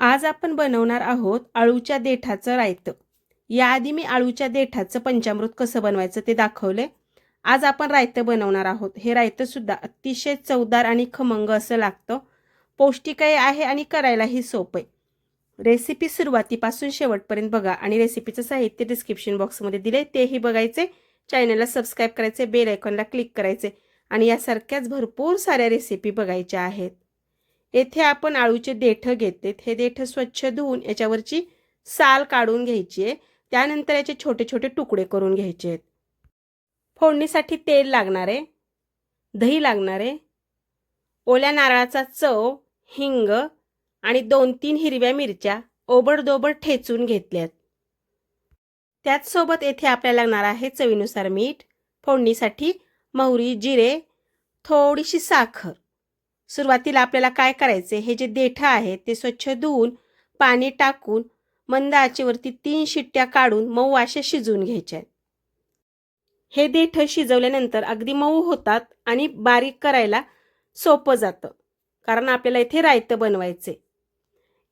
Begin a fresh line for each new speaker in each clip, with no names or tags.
आज आपण बनवणार आहोत अळूच्या देठाचं रायतं. याआधी मी अळूच्या देठाचं पंचामृत कसं बनवायचं ते दाखवले. आज आपण रायतं बनवणार आहोत. हे रायतंसुद्धा अतिशय चवदार आणि खमंग असं लागतं. पौष्टिकही आहे आणि करायलाही सोपं आहे. रेसिपी सुरुवातीपासून शेवटपर्यंत बघा आणि रेसिपीचं साहित्य डिस्क्रिप्शन बॉक्समध्ये दिले तेही बघायचे चॅनलला सबस्क्राईब करायचे बेल आयकॉनला क्लिक करायचे आणि यासारख्याच भरपूर साऱ्या रेसिपी बघायच्या आहेत. येथे आपण आळूचे देठं घेतलेत हे देठ स्वच्छ धुवून याच्यावरची साल काढून घ्यायची आहे. त्यानंतर याचे छोटे छोटे तुकडे करून घ्यायचे आहेत. फोडणीसाठी तेल लागणार आहे. दही लागणार आहे. ओल्या नारळाचा चव हिंग आणि दोन तीन हिरव्या मिरच्या ओबडदोबड ठेचून घेतल्यात त्याचसोबत येथे आपल्याला लागणार आहे चवीनुसार मीठ फोडणीसाठी मोहरी जिरे थोडीशी साखर. सुरुवातीला आपल्याला काय करायचे हे जे देठं आहे ते स्वच्छ धुवून पाणी टाकून मंद आचेवरती तीन शिट्ट्या काढून मऊ असे शिजवून घ्यायचे आहेत हे देठं शिजवल्यानंतर अगदी मऊ होतात आणि बारीक करायला सोपं जातं कारण आपल्याला इथे रायतं बनवायचे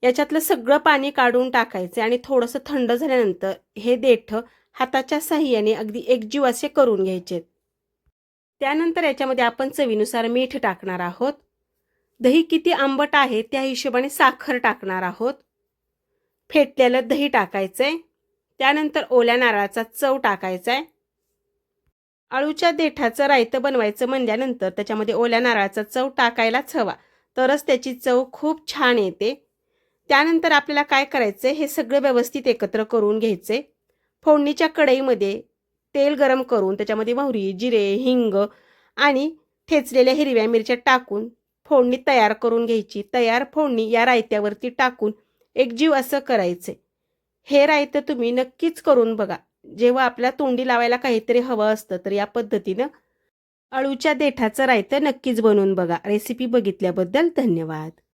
याच्यातलं सगळं पाणी काढून टाकायचे आणि थोडंसं थंड झाल्यानंतर हे देठं हाताच्या साह्याने अगदी एकजीव असे करून घ्यायचे त्यानंतर याच्यामध्ये आपण चवीनुसार मीठ टाकणार आहोत. दही किती आंबट आहे त्या हिशोबाने साखर टाकणार आहोत. फेटलेलं दही टाकायचं आहे त्यानंतर ओल्या नारळाचा चव टाकायचा आहे अळूच्या देठाचं रायतं बनवायचं म्हणल्यानंतर त्याच्यामध्ये ओल्या नारळाचा चव टाकायलाच हवा. तरच त्याची चव खूप छान येते. त्यानंतर आपल्याला काय करायचं हे सगळं व्यवस्थित एकत्र करून घ्यायचे फोडणीच्या कढईमध्ये तेल गरम करून त्याच्यामध्ये मोहरी जिरे हिंग आणि ठेचलेल्या हिरव्या मिरच्या टाकून फोडणी तयार करून घ्यायची. तयार फोडणी या रायत्यावरती टाकून एकजीव असं करायचे. हे रायतं तुम्ही नक्कीच करून बघा. जेव्हा आपल्या तोंडी लावायला काहीतरी हवं असतं तर या पद्धतीनं अळूच्या देठाचं रायतं नक्कीच बनवून बघा. रेसिपी बघितल्याबद्दल धन्यवाद.